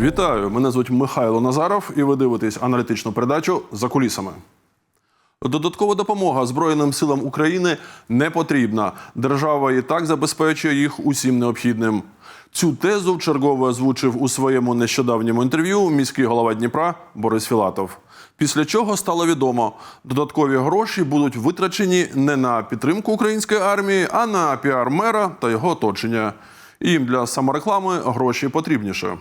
Вітаю! Мене звуть Михайло Назаров, і ви дивитесь аналітичну передачу за кулісами. Додаткова допомога Збройним силам України не потрібна. Держава і так забезпечує їх усім необхідним. Цю тезу вчергове озвучив у своєму нещодавньому інтерв'ю міський голова Дніпра Борис Філатов. Після чого стало відомо, додаткові гроші будуть витрачені не на підтримку української армії, а на піар мера та його оточення. Їм для самореклами гроші потрібніше.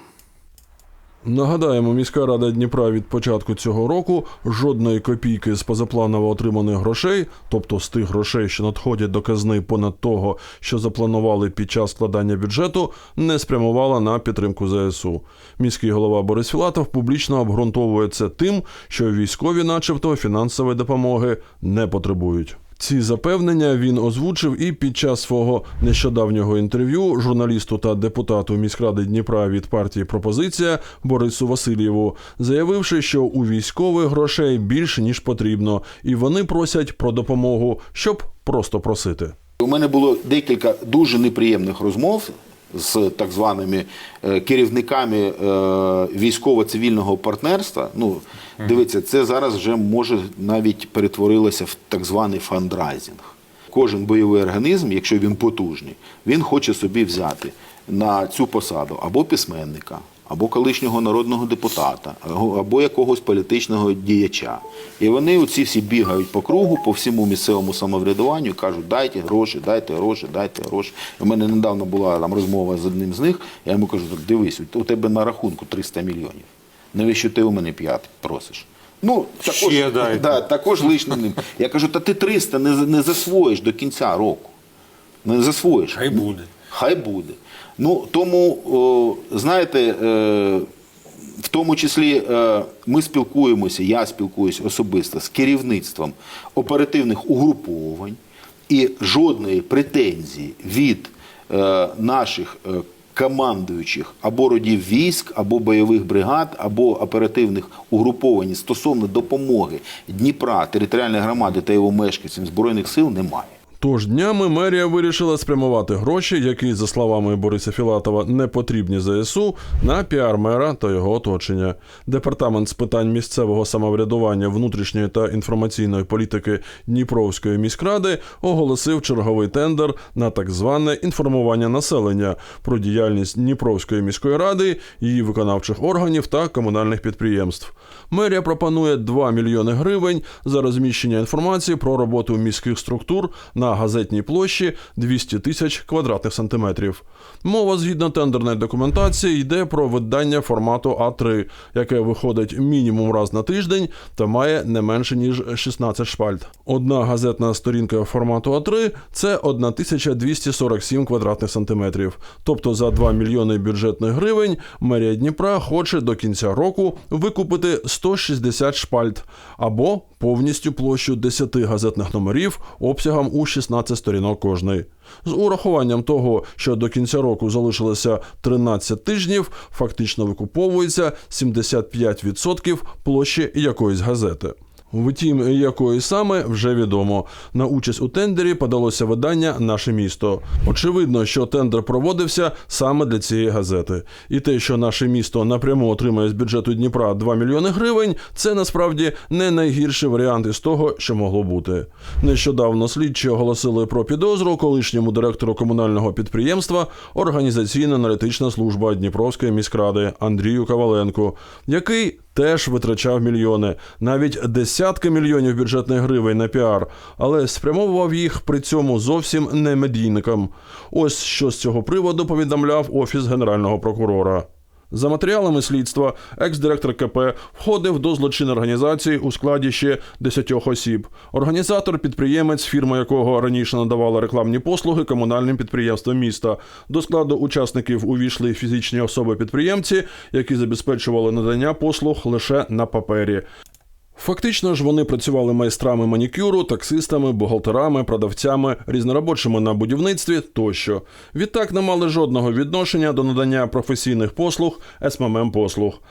Нагадаємо, міська рада Дніпра від початку цього року жодної копійки з позапланово отриманих грошей, тобто з тих грошей, що надходять до казни понад того, що запланували під час складання бюджету, не спрямувала на підтримку ЗСУ. Міський голова Борис Філатов публічно обґрунтовує це тим, що військові, начебто, фінансової допомоги не потребують. Ці запевнення він озвучив і під час свого нещодавнього інтерв'ю журналісту та депутату міськради Дніпра від партії Пропозиція Борису Васильєву, заявивши, що у військових грошей більше ніж потрібно, і вони просять про допомогу, щоб просто просити. У мене було декілька дуже неприємних розмов з так званими е, керівниками е, військово-цивільного партнерства. Ну, дивіться, це зараз вже може навіть перетворилося в так званий фандрайзинг. Кожен бойовий організм, якщо він потужний, він хоче собі взяти на цю посаду або письменника, або колишнього народного депутата, або або якогось політичного діяча. І вони оці всі бігають по кругу, по всьому місцевому самоврядуванню, і кажуть, дайте гроші, дайте гроші, дайте гроші. У мене недавно була там розмова з одним з них, я йому кажу, так дивись, у тебе на рахунку 300 мільйонів. Навіщо ти у мене 5 просиш? Ну, також, Ще дайте. да, також лишнім ним. Я кажу, та ти 300 не, не засвоїш до кінця року. Не засвоїш. Хай буде. Хай буде. Ну тому, о, знаєте, е, в тому числі е, ми спілкуємося, я спілкуюся особисто з керівництвом оперативних угруповань, і жодної претензії від е, наших е, командуючих або родів військ, або бойових бригад, або оперативних угруповань стосовно допомоги Дніпра, територіальної громади та його мешканцям збройних сил немає. Тож днями мерія вирішила спрямувати гроші, які, за словами Бориса Філатова, не потрібні ЗСУ, на піар мера та його оточення. Департамент з питань місцевого самоврядування, внутрішньої та інформаційної політики Дніпровської міськради оголосив черговий тендер на так зване інформування населення про діяльність Дніпровської міської ради, її виконавчих органів та комунальних підприємств. Мерія пропонує 2 мільйони гривень за розміщення інформації про роботу міських структур на газетній площі 200 тисяч квадратних сантиметрів. Мова згідно тендерної документації йде про видання формату А3, яке виходить мінімум раз на тиждень та має не менше ніж 16 шпальт. Одна газетна сторінка формату А3 це 1247 квадратних сантиметрів. Тобто за 2 мільйони бюджетних гривень мерія Дніпра хоче до кінця року викупити 160 шпальт або повністю площу 10 газетних номерів обсягом у 16 сторінок кожний. З урахуванням того, що до кінця року залишилося 13 тижнів, фактично викуповується 75% площі якоїсь газети. Втім, якої саме вже відомо. На участь у тендері подалося видання Наше місто. Очевидно, що тендер проводився саме для цієї газети. І те, що наше місто напряму отримає з бюджету Дніпра 2 мільйони гривень, це насправді не найгірший варіант із того, що могло бути. Нещодавно слідчі оголосили про підозру колишньому директору комунального підприємства Організаційно-аналітична служба Дніпровської міськради Андрію Коваленку, який теж витрачав мільйони, навіть десятки мільйонів бюджетних гривень на піар, але спрямовував їх при цьому зовсім не медійникам. Ось що з цього приводу повідомляв офіс генерального прокурора. За матеріалами слідства, екс-директор КП входив до злочинної організації у складі ще 10 осіб. Організатор, підприємець, фірма якого раніше надавала рекламні послуги комунальним підприємствам міста. До складу учасників увійшли фізичні особи-підприємці, які забезпечували надання послуг лише на папері. Фактично ж вони працювали майстрами манікюру, таксистами, бухгалтерами, продавцями, різноробочими на будівництві тощо. Відтак не мали жодного відношення до надання професійних послуг, СММ послуг.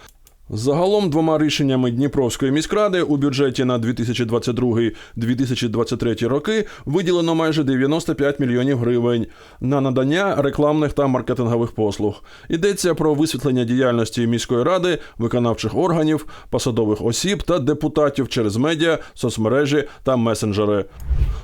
Загалом двома рішеннями Дніпровської міськради у бюджеті на 2022-2023 роки виділено майже 95 мільйонів гривень на надання рекламних та маркетингових послуг. Йдеться про висвітлення діяльності міської ради, виконавчих органів, посадових осіб та депутатів через медіа, соцмережі та месенджери.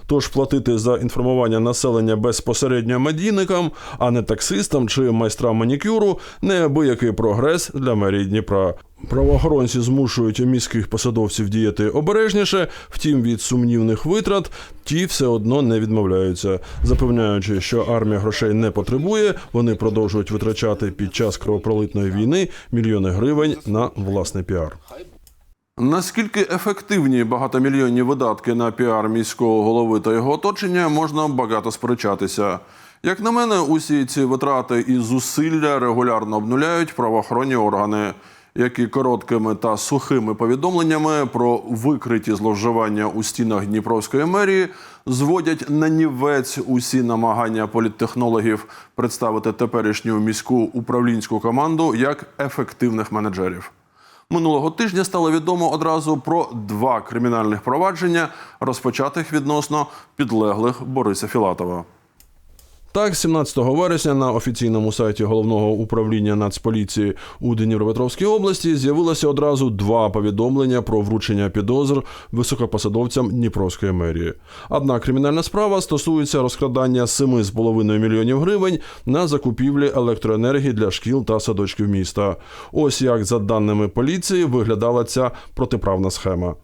Тож платити за інформування населення безпосередньо медійникам, а не таксистам чи майстрам манікюру неабиякий прогрес для мерії Дніпра. Правоохоронці змушують міських посадовців діяти обережніше, втім від сумнівних витрат ті все одно не відмовляються, запевняючи, що армія грошей не потребує, вони продовжують витрачати під час кровопролитної війни мільйони гривень на власний піар. Наскільки ефективні багатомільйонні видатки на піар міського голови та його оточення, можна багато сперечатися. Як на мене, усі ці витрати і зусилля регулярно обнуляють правоохоронні органи, які короткими та сухими повідомленнями про викриті зловживання у стінах Дніпровської мерії зводять на нівець усі намагання політтехнологів представити теперішню міську управлінську команду як ефективних менеджерів. Минулого тижня стало відомо одразу про два кримінальних провадження, розпочатих відносно підлеглих Бориса Філатова. Так, 17 вересня на офіційному сайті головного управління Нацполіції у Дніпропетровській області з'явилося одразу два повідомлення про вручення підозр високопосадовцям Дніпровської мерії. Одна кримінальна справа стосується розкрадання 7,5 мільйонів гривень на закупівлі електроенергії для шкіл та садочків міста. Ось як за даними поліції виглядала ця протиправна схема.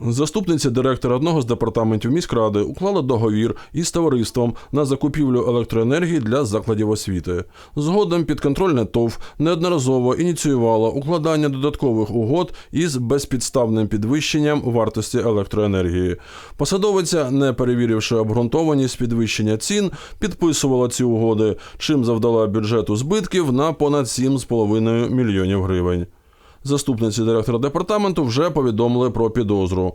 Заступниця директора одного з департаментів міськради уклала договір із товариством на закупівлю електроенергії для закладів освіти. Згодом підконтрольне ТОВ неодноразово ініціювала укладання додаткових угод із безпідставним підвищенням вартості електроенергії. Посадовиця, не перевіривши обґрунтованість підвищення цін, підписувала ці угоди, чим завдала бюджету збитків на понад 7,5 мільйонів гривень. Заступниці директора департаменту вже повідомили про підозру.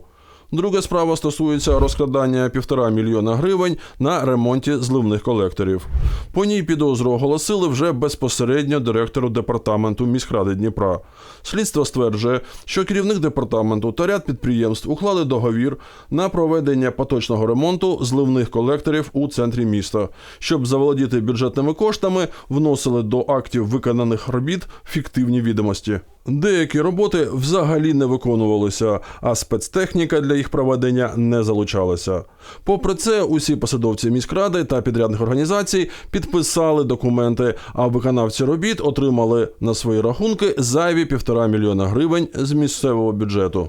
Друга справа стосується розкрадання півтора мільйона гривень на ремонті зливних колекторів. По ній підозру оголосили вже безпосередньо директору департаменту міськради Дніпра. Слідство стверджує, що керівник департаменту та ряд підприємств уклали договір на проведення поточного ремонту зливних колекторів у центрі міста. Щоб заволодіти бюджетними коштами, вносили до актів виконаних робіт фіктивні відомості. Деякі роботи взагалі не виконувалися, а спецтехніка для їх проведення не залучалася. Попри це, усі посадовці міськради та підрядних організацій підписали документи, а виконавці робіт отримали на свої рахунки зайві півтора мільйона гривень з місцевого бюджету.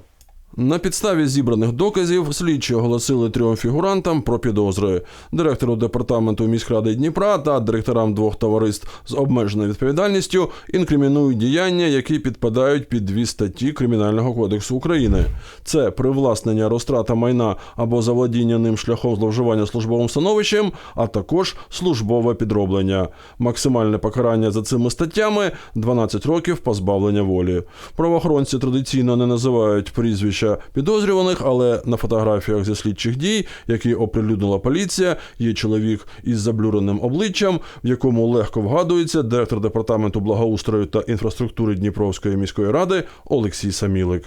На підставі зібраних доказів слідчі оголосили трьом фігурантам про підозри директору департаменту міськради Дніпра та директорам двох товариств з обмеженою відповідальністю інкримінують діяння, які підпадають під дві статті Кримінального кодексу України. Це привласнення розтрата майна або заволодіння ним шляхом зловживання службовим становищем, а також службове підроблення. Максимальне покарання за цими статтями 12 років позбавлення волі. Правоохоронці традиційно не називають прізвища підозрюваних, але на фотографіях зі слідчих дій, які оприлюднила поліція, є чоловік із заблюреним обличчям, в якому легко вгадується директор департаменту благоустрою та інфраструктури Дніпровської міської ради Олексій Самілик.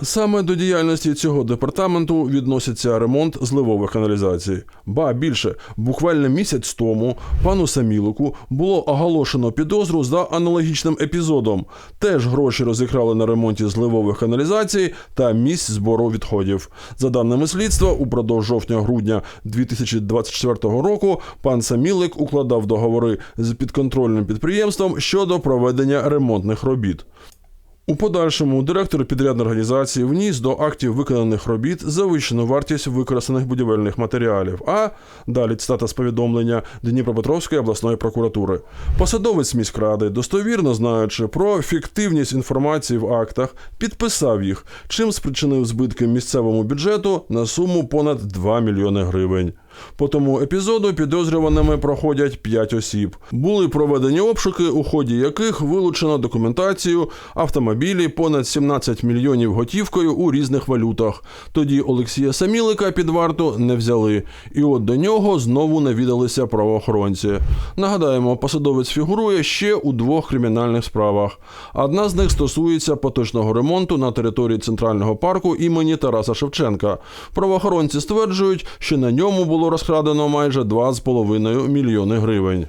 Саме до діяльності цього департаменту відноситься ремонт зливових каналізацій. Ба більше, буквально місяць тому пану Самілику було оголошено підозру за аналогічним епізодом. Теж гроші розіграли на ремонті зливових каналізацій та місць збору відходів. За даними слідства, упродовж жовтня-грудня 2024 року пан Самілик укладав договори з підконтрольним підприємством щодо проведення ремонтних робіт. У подальшому директор підрядної організації вніс до актів виконаних робіт завищену вартість використаних будівельних матеріалів. А далі цитата з повідомлення Дніпропетровської обласної прокуратури. Посадовець міськради, достовірно знаючи про фіктивність інформації в актах, підписав їх, чим спричинив збитки місцевому бюджету на суму понад 2 мільйони гривень. По тому епізоду підозрюваними проходять 5 осіб. Були проведені обшуки, у ході яких вилучено документацію, автомобілі, понад 17 мільйонів готівкою у різних валютах. Тоді Олексія Самілика під варту не взяли. І от до нього знову навідалися правоохоронці. Нагадаємо, посадовець фігурує ще у двох кримінальних справах. Одна з них стосується поточного ремонту на території центрального парку імені Тараса Шевченка. Правоохоронці стверджують, що на ньому було розкрадено майже 2,5 мільйони гривень.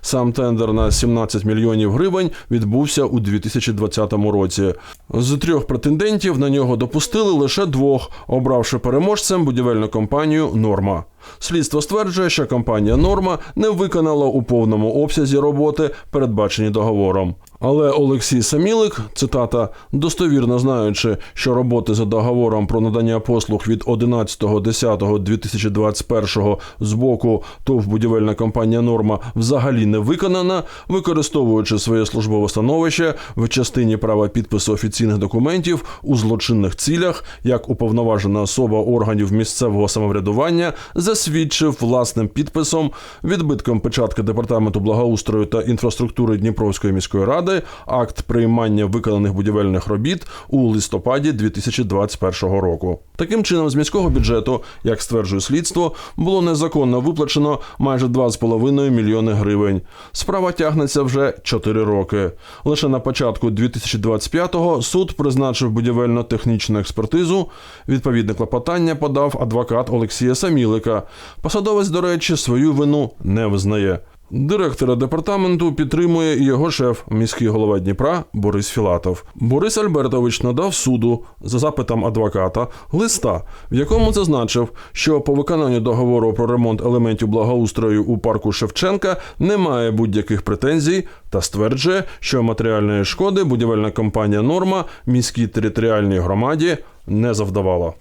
Сам тендер на 17 мільйонів гривень відбувся у 2020 році. З трьох претендентів на нього допустили лише двох, обравши переможцем будівельну компанію Норма. Слідство стверджує, що компанія Норма не виконала у повному обсязі роботи, передбачені договором. Але Олексій Самілик, цитата, достовірно знаючи, що роботи за договором про надання послуг від 11.10.2021 з боку ТОВ будівельна компанія Норма взагалі не виконана, використовуючи своє службове становище в частині права підпису офіційних документів у злочинних цілях, як уповноважена особа органів місцевого самоврядування, засвідчив власним підписом, відбитком печатки департаменту благоустрою та інфраструктури Дніпровської міської ради акт приймання виконаних будівельних робіт у листопаді 2021 року. Таким чином, з міського бюджету, як стверджує слідство, було незаконно виплачено майже 2,5 мільйони гривень. Справа тягнеться вже 4 роки. Лише на початку 2025-го суд призначив будівельно-технічну експертизу. Відповідне клопотання подав адвокат Олексія Самілика. Посадовець, до речі, свою вину не визнає. Директора департаменту підтримує його шеф, міський голова Дніпра Борис Філатов. Борис Альбертович надав суду за запитом адвоката листа, в якому зазначив, що по виконанню договору про ремонт елементів благоустрою у парку Шевченка немає будь-яких претензій та стверджує, що матеріальної шкоди будівельна компанія Норма міській територіальній громаді не завдавала.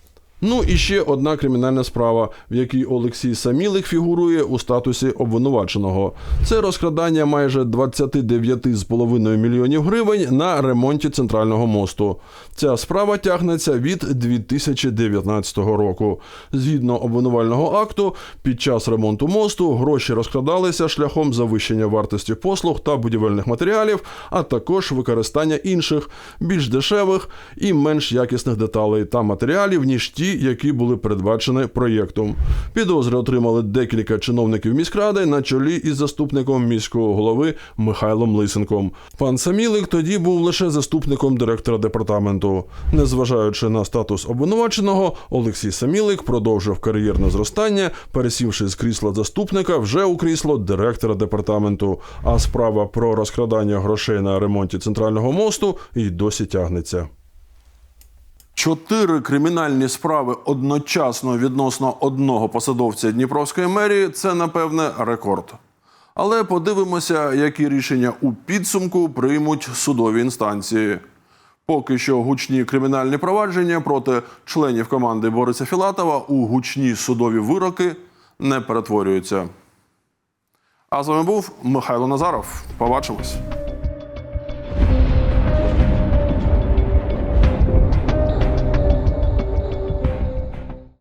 Ну і ще одна кримінальна справа, в якій Олексій Самілик фігурує у статусі обвинуваченого. Це розкрадання майже 29,5 мільйонів гривень на ремонті центрального мосту. Ця справа тягнеться від 2019 року. Згідно обвинувального акту, під час ремонту мосту гроші розкрадалися шляхом завищення вартості послуг та будівельних матеріалів, а також використання інших, більш дешевих і менш якісних деталей та матеріалів, ніж які були передбачені проєктом. Підозри отримали декілька чиновників міськради на чолі із заступником міського голови Михайлом Лисенком. Пан Самілик тоді був лише заступником директора департаменту. Незважаючи на статус обвинуваченого, Олексій Самілик продовжив кар'єрне зростання, пересівши з крісла заступника вже у крісло директора департаменту. А справа про розкрадання грошей на ремонті центрального мосту і досі тягнеться. Чотири кримінальні справи одночасно відносно одного посадовця Дніпровської мерії це, напевне, рекорд. Але подивимося, які рішення у підсумку приймуть судові інстанції. Поки що гучні кримінальні провадження проти членів команди Бориса Філатова у гучні судові вироки не перетворюються. А з вами був Михайло Назаров. Побачимось.